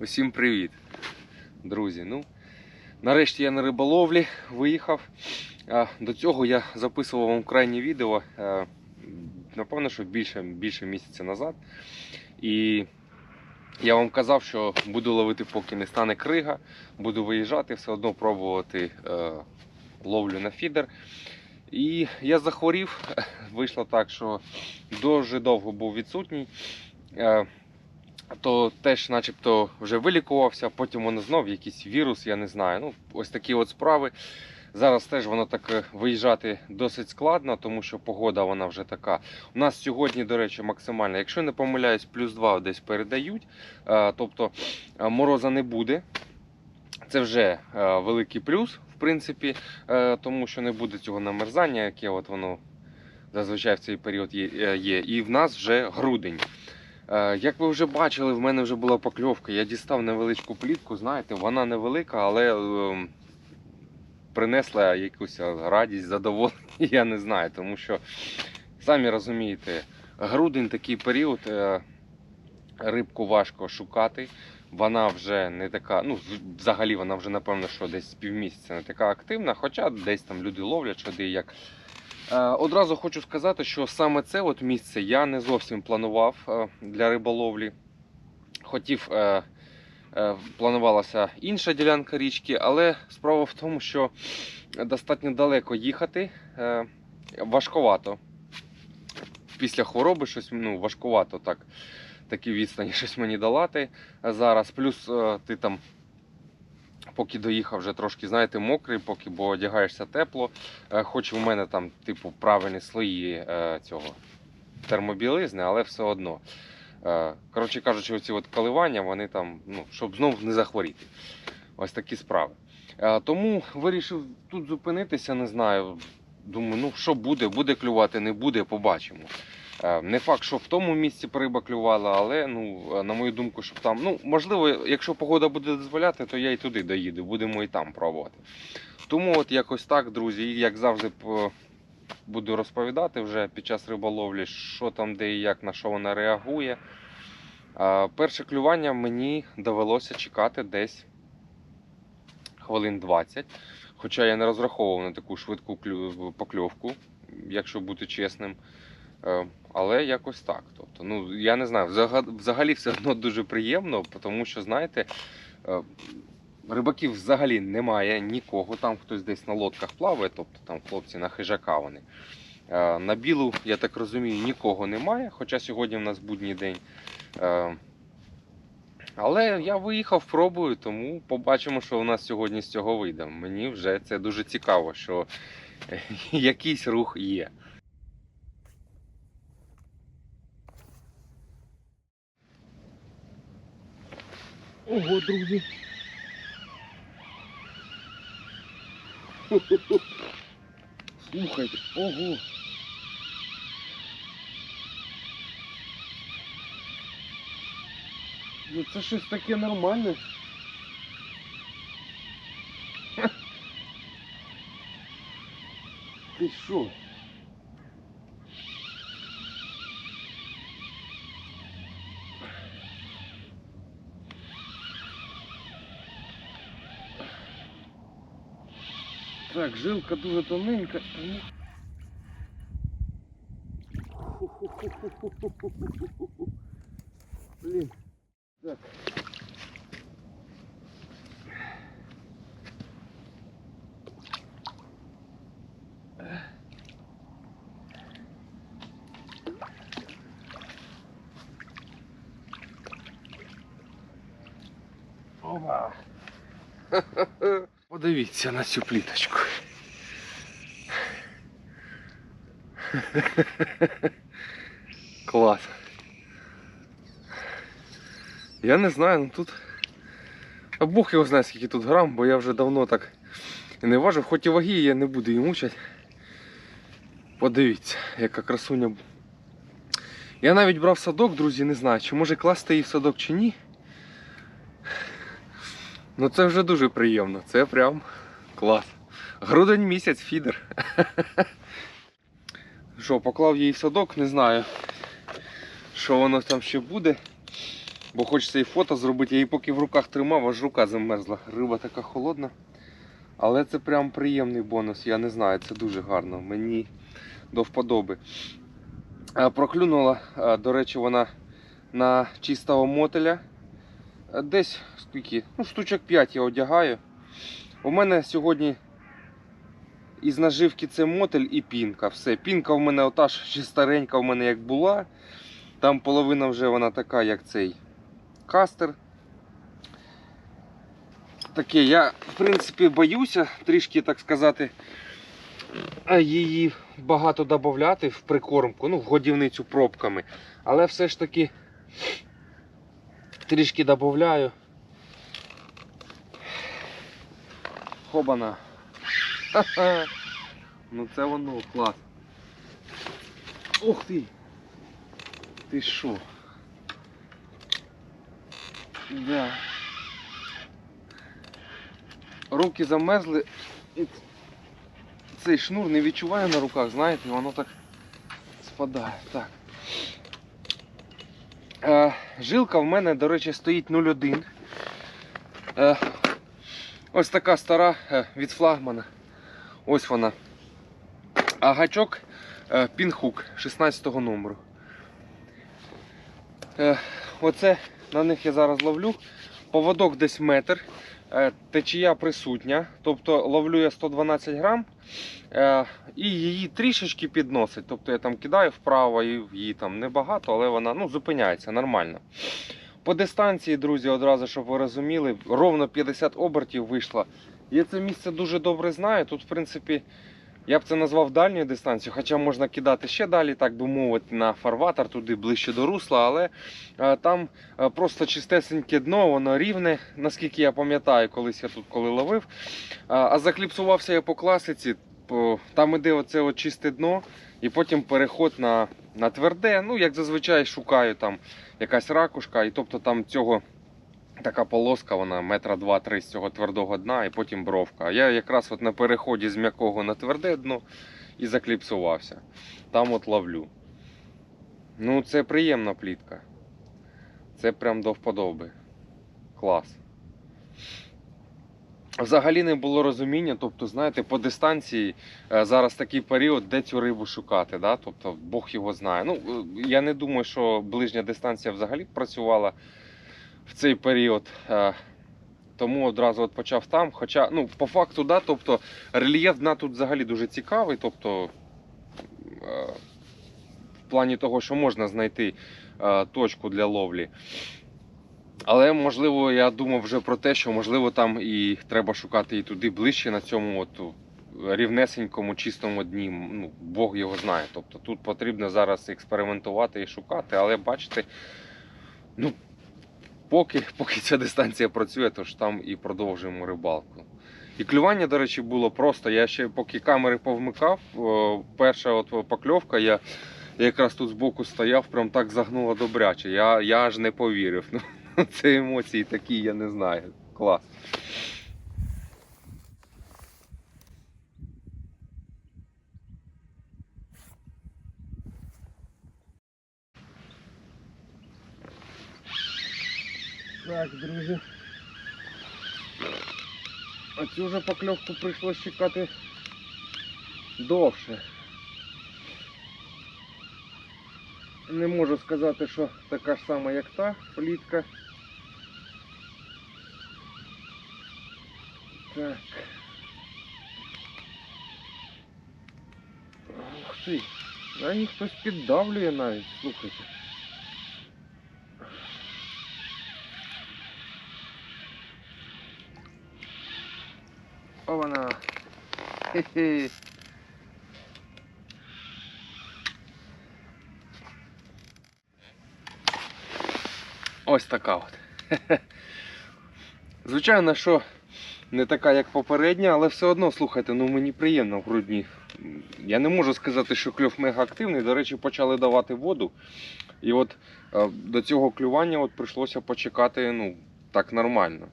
Усім привіт, друзі. Ну, нарешті я на риболовлі виїхав. До цього я записував вам крайнє відео, е, напевно, що більше, більше місяця назад. І я вам казав, що буду ловити, поки не стане крига, буду виїжджати, все одно пробувати е, ловлю на фідер. І я захворів. Вийшло так, що дуже довго був відсутній. То теж, начебто, вже вилікувався, потім воно знов якийсь вірус, я не знаю. Ну, ось такі от справи. Зараз теж воно так е, виїжджати досить складно, тому що погода вона вже така. У нас сьогодні, до речі, максимально, якщо не помиляюсь, плюс 2 десь передають. Е, Тобто е, мороза не буде. Це вже великий плюс, в принципі, тому що не буде цього намерзання, яке от воно зазвичай в цей період є. І в нас вже грудень. Е, Як ви вже бачили, в мене вже була покльовка. Я дістав невеличку плітку, знаєте, вона невелика, але е, принесла якусь радість, задоволення, я не знаю. Тому що, самі розумієте, грудень такий період, е, рибку важко шукати. Вона вже не така, ну взагалі вона вже напевно, що десь півмісяця не така активна, хоча десь там люди ловлять, що де як. Е, Одразу хочу сказати, що саме це от місце я не зовсім планував е, для риболовлі. Хотів, е, планувалася інша ділянка річки, але справа в тому, що достатньо далеко їхати важковато. Після хвороби щось ну, важкувато так, такі відстані щось мені долати зараз. Плюс ти там. Поки доїхав вже трошки, знаєте, мокрий, поки бо одягаєшся тепло. Е, Хоч у мене там, типу, правильні слої е, цього термобілизни, але все одно. Е, Коротше кажучи, оці от коливання, вони там, ну, щоб знов не захворіти. Ось такі справи. Тому вирішив тут зупинитися, не знаю. Думаю, ну що буде, буде клювати, не буде, побачимо. Е, Не факт, що в тому місці риба клювала, але ну, е, на мою думку, щоб там. Ну, можливо, якщо погода буде дозволяти, то я і туди доїду, будемо і там пробувати. Тому от якось так, друзі, як завжди буду розповідати вже під час риболовлі, що там, де і як, на що вона реагує. Перше клювання мені довелося чекати десь хвилин 20. Хоча я не розраховував на таку швидку покльовку, якщо бути чесним. Е, Але якось так. Тобто, ну, я не знаю, взагалі все одно дуже приємно, тому що, знаєте, е, рибаків взагалі немає нікого. Там хтось десь на лодках плаває, тобто там хлопці на хижака вони. Е, На білу, я так розумію, нікого немає, хоча сьогодні в нас будній день. Але я виїхав, пробую, тому побачимо, що у нас сьогодні з цього вийде. Мені вже це дуже цікаво, що якийсь рух є. Ого, друзі. Слухайте, ого. Ну це щось таке нормальне. Ти що? Жилка дуже тоненька. Блін. Так. Опа. Подивіться на цю пліточку. Клас. Я не знаю, ну тут. А Бог його знає, скільки тут грам, бо я вже давно так і не важив, хоч і ваги я не буду її мучати. Подивіться, яка красуня. Я навіть брав садок, друзі, не знаю, чи може класти її в садок чи ні. Ну це вже дуже приємно. Це прям клас. Грудень місяць фідер. Що, поклав її в садок, не знаю, що воно там ще буде. бо хочеться і фото зробити. Я її поки в руках тримав, аж рука замерзла. Риба така холодна. Але це прям приємний бонус. Я не знаю, це дуже гарно. Мені до вподоби. Е, Проклюнула, е, до речі, вона на чистого мотеля. Десь скільки? Ну, штучок 5 я одягаю. У мене сьогодні із наживки це мотель і пінка. Все. Пінка в мене ота ще старенька в мене як була. Там половина вже вона така, як цей кастер. Таке, я в принципі боюся трішки, так сказати, її багато додати в прикормку, ну, в годівницю пробками. Але все ж таки трішки додаю. Хобана. Ха-ха. Ну це воно клас. Ух ти! Ти що? Да. Руки замерзли. І цей шнур не відчуваю на руках, знаєте, воно так спадає. Так. Е, жилка в мене, до речі, стоїть 0,1. Е, ось така стара е, від флагмана. Ось вона. А гачок пінхук 16 номеру. Е, оце на них я зараз ловлю. Поводок десь метр. Е, течія присутня. Тобто ловлю я 112 грам. Е, і її трішечки підносить. Тобто я там кидаю вправо і її там небагато, але вона ну, зупиняється нормально. По дистанції, друзі, одразу, щоб ви розуміли, ровно 50 обертів вийшло. Я це місце дуже добре знаю. Тут, в принципі, я б це назвав дальньою дистанцією, хоча можна кидати ще далі, так би мовити, на фарватер, туди ближче до русла, але е, там е, просто чистесеньке дно, воно рівне, наскільки я пам'ятаю, колись я тут коли ловив. А, а закліпсувався я по класиці, там іде оце от чисте дно, і потім переход на, на тверде. Ну, як зазвичай шукаю там якась ракушка, і тобто там цього. Така полоска, вона метра два-три з цього твердого дна, і потім бровка. Я якраз от на переході з м'якого на тверде дно і закліпсувався. Там от ловлю. Ну, це приємна плітка. Це прям до вподоби. Клас. Взагалі не було розуміння, тобто, знаєте, по дистанції е, зараз такий період, де цю рибу шукати. Да? Тобто Бог його знає. Ну, е, я не думаю, що ближня дистанція взагалі працювала в цей період. е, Тому одразу от почав там. Хоча, ну, по факту, да, тобто, рельєф дна тут взагалі дуже цікавий. Тобто, е, в плані того, що можна знайти е, точку для ловлі. Але можливо, я думав вже про те, що можливо там і треба шукати і туди ближче на цьому от рівнесенькому, чистому дні. Ну, Бог його знає. Тобто тут потрібно зараз експериментувати і шукати, але бачите, ну, поки, поки ця дистанція працює, то ж там і продовжуємо рибалку. І клювання, до речі, було просто. Я ще поки камери повмикав, перша от покльовка, я, якраз тут збоку стояв, прям так загнуло добряче. Я, я аж не повірив. Ну, це емоції такі, я не знаю. Клас. Так, друзі. А цю вже покльовку прийшлось чекати довше. Не можу сказати, що така ж сама, як та плітка. Так. Ух ти. А їх хтось піддавлює навіть, слухайте. Ось така от. Звичайно, що не така, як попередня, але все одно, слухайте, ну мені приємно в грудні. Я не можу сказати, що кльов мега активний. До речі, почали давати воду. І от е, до цього клювання от прийшлося почекати ну, так нормально.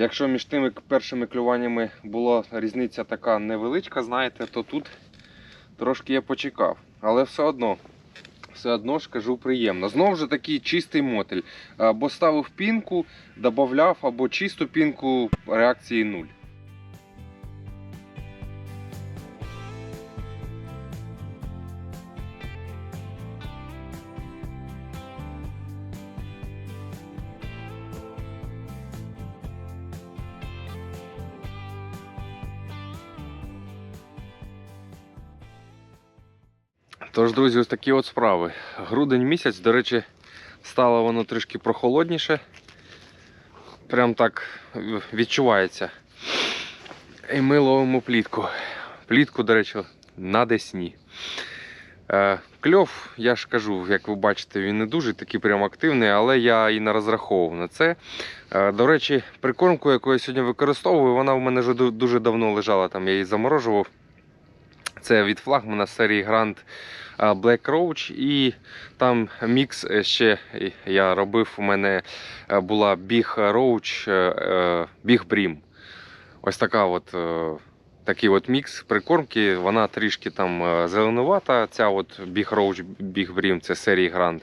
Якщо між тими першими клюваннями була різниця така невеличка, знаєте, то тут трошки я почекав. Але все одно все одно ж кажу приємно. Знову ж такий чистий мотель. Або ставив пінку, додавав, або чисту пінку реакції нуль. Тож, друзі, ось такі от справи. Грудень місяць, до речі, стало воно трішки прохолодніше. Прям так відчувається. І ми ловимо плітку. Плітку, до речі, на десні. Е, Кльов, я ж кажу, як ви бачите, він не дуже такий прям активний, але я і не розраховував на це. Е, До речі, прикормку, яку я сьогодні використовую, вона в мене вже дуже давно лежала, там я її заморожував. Це від флагмана серії Grand е, Black Roach. І там мікс е, ще я робив. У мене е, була Big Roach, Біг Брім. Ось така от, е, такий от мікс прикормки. Вона трішки там е, зеленувата. Ця от Big Roach, Big Brim, це серії Grand.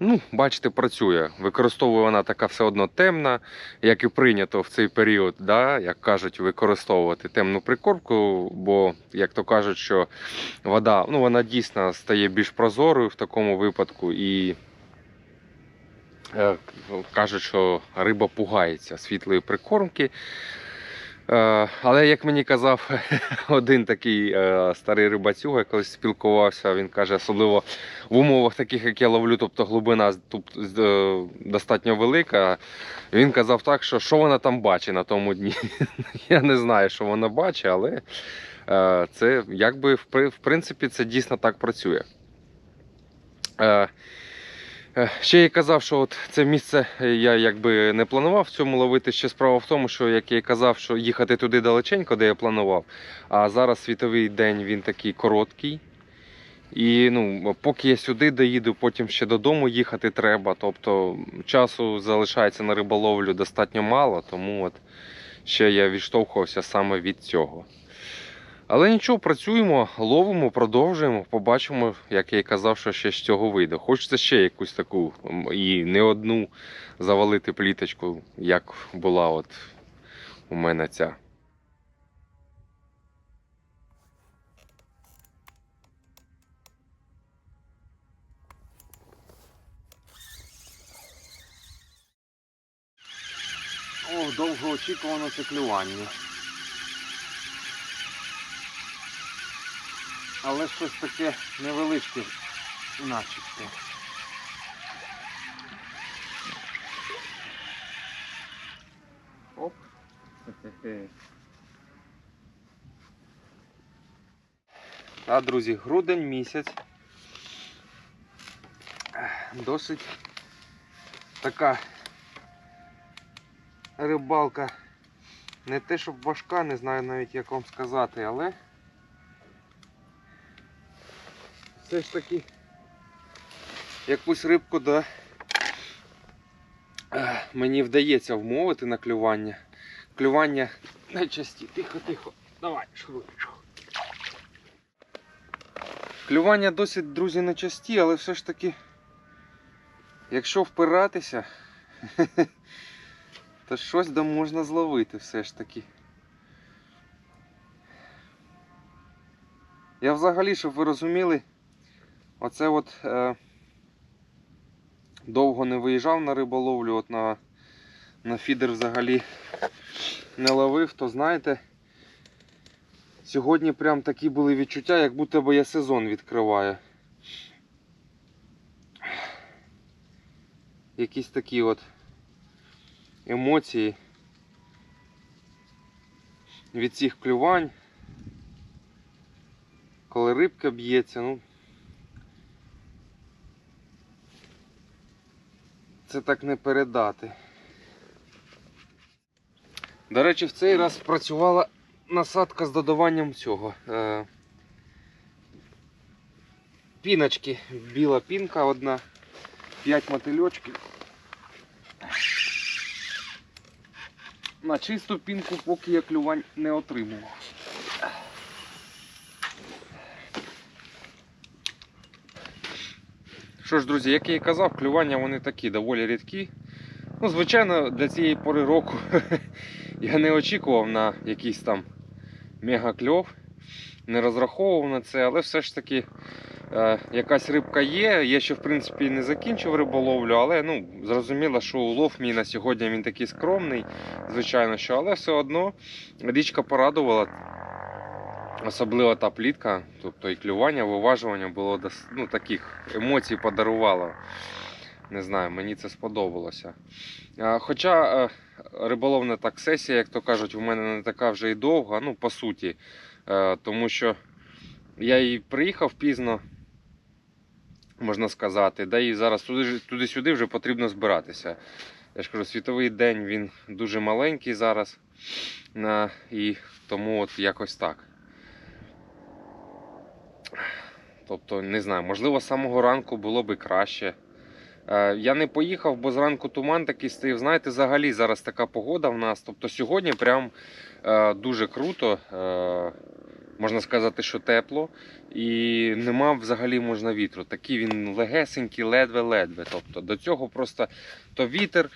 Ну, бачите, працює. Використовує вона така все одно темна, як і прийнято в цей період, да, як кажуть, використовувати темну прикормку, бо, як то кажуть, що вода ну, вона дійсно стає більш прозорою в такому випадку і е, кажуть, що риба пугається світлої прикормки. Е, Але як мені казав один такий е, старий рибацюга, я колись спілкувався, він каже, особливо в умовах таких, як я ловлю, тобто глибина тут е, достатньо велика. Він казав так, що що вона там бачить на тому дні. Я не знаю, що вона бачить, але це якби в принципі це дійсно так працює. Е, Ще я казав, що от це місце е, я якби не планував в цьому ловити. Ще справа в тому, що як я казав, що їхати туди далеченько, де я планував. А зараз світовий день він такий короткий. І ну, поки я сюди доїду, потім ще додому їхати треба. Тобто часу залишається на риболовлю достатньо мало, тому от ще я відштовхувався саме від цього. Але нічого, працюємо, ловимо, продовжуємо, побачимо, як я і казав, що ще з цього вийде. Хочеться ще якусь таку і не одну завалити пліточку, як була от у мене ця. О, довгоочікувано це клювання. Але щось таке невеличке начебто. Оп. А, друзі, грудень місяць. Досить така рибалка. Не те, щоб важка, не знаю навіть як вам сказати, але все ж таки якусь рибку да, е, мені вдається вмовити на клювання. Клювання найчасті. Тихо, тихо. Давай, швидко. Клювання досить, друзі, нечасті, але все ж таки, якщо впиратися, то щось да можна зловити все ж таки. Я взагалі, щоб ви розуміли, Оце от е, довго не виїжджав на риболовлю, от на, на фідер взагалі не ловив, то знаєте, сьогодні прям такі були відчуття, як будто би я сезон відкриваю. Якісь такі от емоції від цих клювань, коли рибка б'ється, ну. Це так не передати. До речі, в цей раз працювала насадка з додаванням цього. Е, піночки. Біла пінка одна, 5 мотильочків. На чисту пінку поки я клювань не отримував. Що ж, друзі, як я і казав, клювання вони такі доволі рідкі. Ну, звичайно, для цієї пори року я не очікував на якийсь там мегакльов, не розраховував на це, але все ж таки е, якась рибка є. Я ще в принципі не закінчив риболовлю, але ну, зрозуміло, що улов мій на сьогодні він такий скромний, звичайно, що, але все одно річка порадувала. Особливо та плітка, тобто і клювання, виважування було ну, таких емоцій подарувало. Не знаю, мені це сподобалося. Хоча е, риболовна так сесія, як то кажуть, у мене не така вже і довга, ну, по суті. Е, Тому що я і приїхав пізно, можна сказати, да і зараз туди-сюди вже потрібно збиратися. Я ж кажу, світовий день він дуже маленький зараз. І тому от якось так. Тобто, не знаю, можливо, з самого ранку було би краще. Е, Я не поїхав, бо зранку туман такий стоїв. Знаєте, взагалі зараз така погода в нас. Тобто сьогодні прям е, дуже круто. Можна сказати, що тепло. І нема взагалі можна вітру. Такий він легесенький, ледве-ледве. Тобто до цього просто то вітер,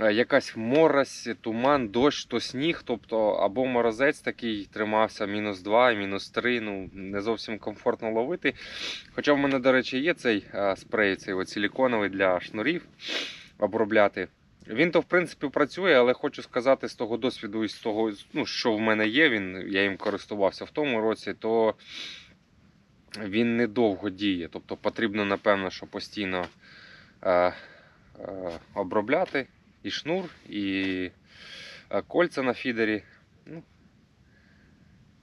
е, якась морось, туман, дощ, то сніг. Тобто, або морозець такий тримався мінус 2, мінус 3. Ну, не зовсім комфортно ловити. Хоча в мене, до речі, є цей е, спрей, цей от силіконовий для шнурів обробляти. Він то в принципі працює, але хочу сказати з того досвіду і з того, ну, що в мене є, він, я їм користувався в тому році, то він недовго діє. Тобто потрібно, напевно, що постійно е, е, обробляти і шнур, і е, кольця на фідері. Ну,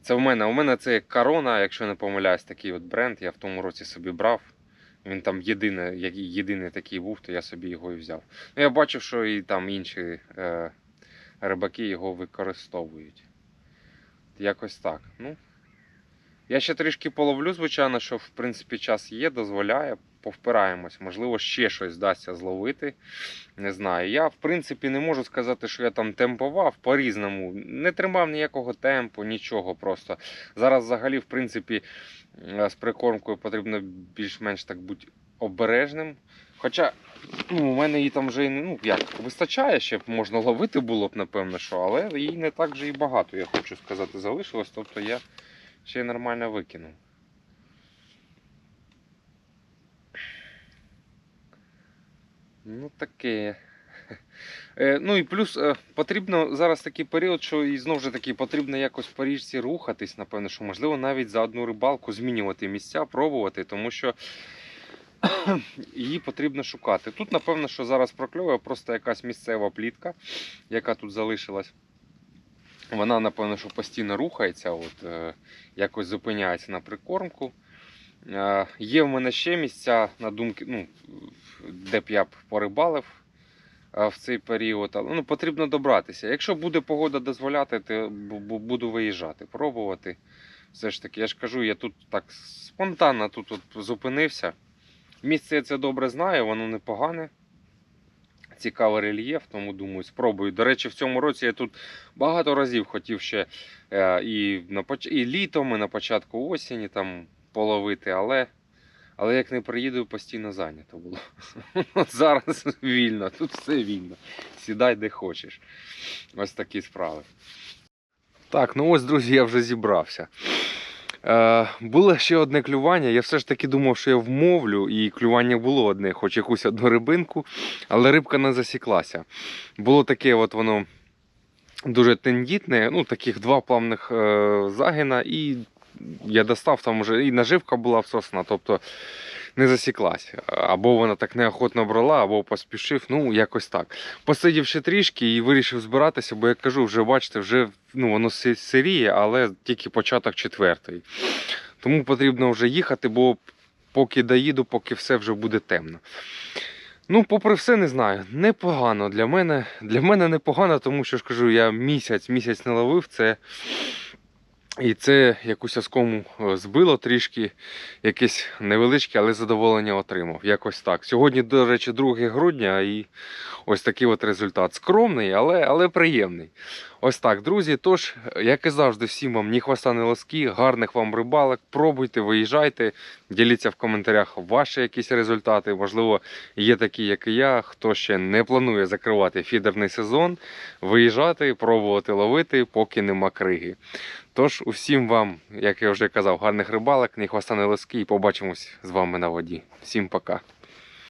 це в мене. У мене це корона, якщо не помиляюсь, такий от бренд. Я в тому році собі брав. Він там єдине, єдиний такий був, то я собі його і взяв. Ну, я бачив, що і там інші е, рибаки його використовують. Якось так. Ну, я ще трішки половлю, звичайно, що в принципі час є, дозволяє. Повпираємось. Можливо, ще щось вдасться зловити. Не знаю. Я, в принципі, не можу сказати, що я там темпував по-різному. Не тримав ніякого темпу, нічого просто. Зараз взагалі, в принципі, з прикормкою потрібно більш-менш так бути обережним. Хоча ну, у мене її там вже ну, як, вистачає, ще б можна ловити було б, напевно, що, але її не так вже і багато, я хочу сказати, залишилось. Тобто я ще й нормально викинув. Ну, таке. Е, Ну і плюс е, потрібно зараз такий період, що і знову ж таки потрібно якось по річці рухатись, напевно, що можливо навіть за одну рибалку змінювати місця, пробувати, тому що її потрібно шукати. Тут, напевно, що зараз прокльовує просто якась місцева плітка, яка тут залишилась. Вона, напевно, що постійно рухається, от, е, якось зупиняється на прикормку. Є в мене ще місця на думки, ну, де б я порибалив в цей період. Ну, потрібно добратися. Якщо буде погода дозволяти, то бу- бу- буду виїжджати, пробувати. Все ж таки, я ж кажу, я тут так спонтанно тут от зупинився. Місце я це добре знаю, воно непогане. Цікавий рельєф, тому думаю, спробую. До речі, в цьому році я тут багато разів хотів ще е, і, на, і літом, і на початку осені там половити, але, але як не приїду, постійно зайнято було. От зараз вільно, тут все вільно. Сідай де хочеш. Ось такі справи. Так, ну ось, друзі, я вже зібрався. Е, було ще одне клювання. Я все ж таки думав, що я вмовлю, і клювання було одне, хоч якусь одну рибинку, але рибка не засіклася. Було таке, от воно дуже тендітне, ну, таких два плавних е, загина, і я достав там вже і наживка була всосна, тобто не засіклась. Або вона так неохотно брала, або поспішив. Ну, якось так. Посидів ще трішки і вирішив збиратися, бо я кажу, вже бачите, вже ну, воно сиріє, але тільки початок четвертої. Тому потрібно вже їхати, бо поки доїду, поки все вже буде темно. Ну, попри все, не знаю. Непогано для мене. Для мене непогано, тому що ж кажу, я місяць, місяць не ловив. Це І це якусь оскому е, збило трішки, якесь невеличке, але задоволення отримав. Якось так. Сьогодні, до речі, 2 грудня і ось такий от результат. Скромний, але, але приємний. Ось так, друзі. Тож, як і завжди, всім вам ні хвоста, ні лоски, гарних вам рибалок. Пробуйте, виїжджайте, діліться в коментарях ваші якісь результати. Можливо, є такі, як і я, хто ще не планує закривати фідерний сезон, виїжджати, пробувати ловити, поки нема криги. Тож, усім вам, як я вже казав, гарних рибалок, не хвоста, не лоски, і побачимось з вами на воді. Всім пока.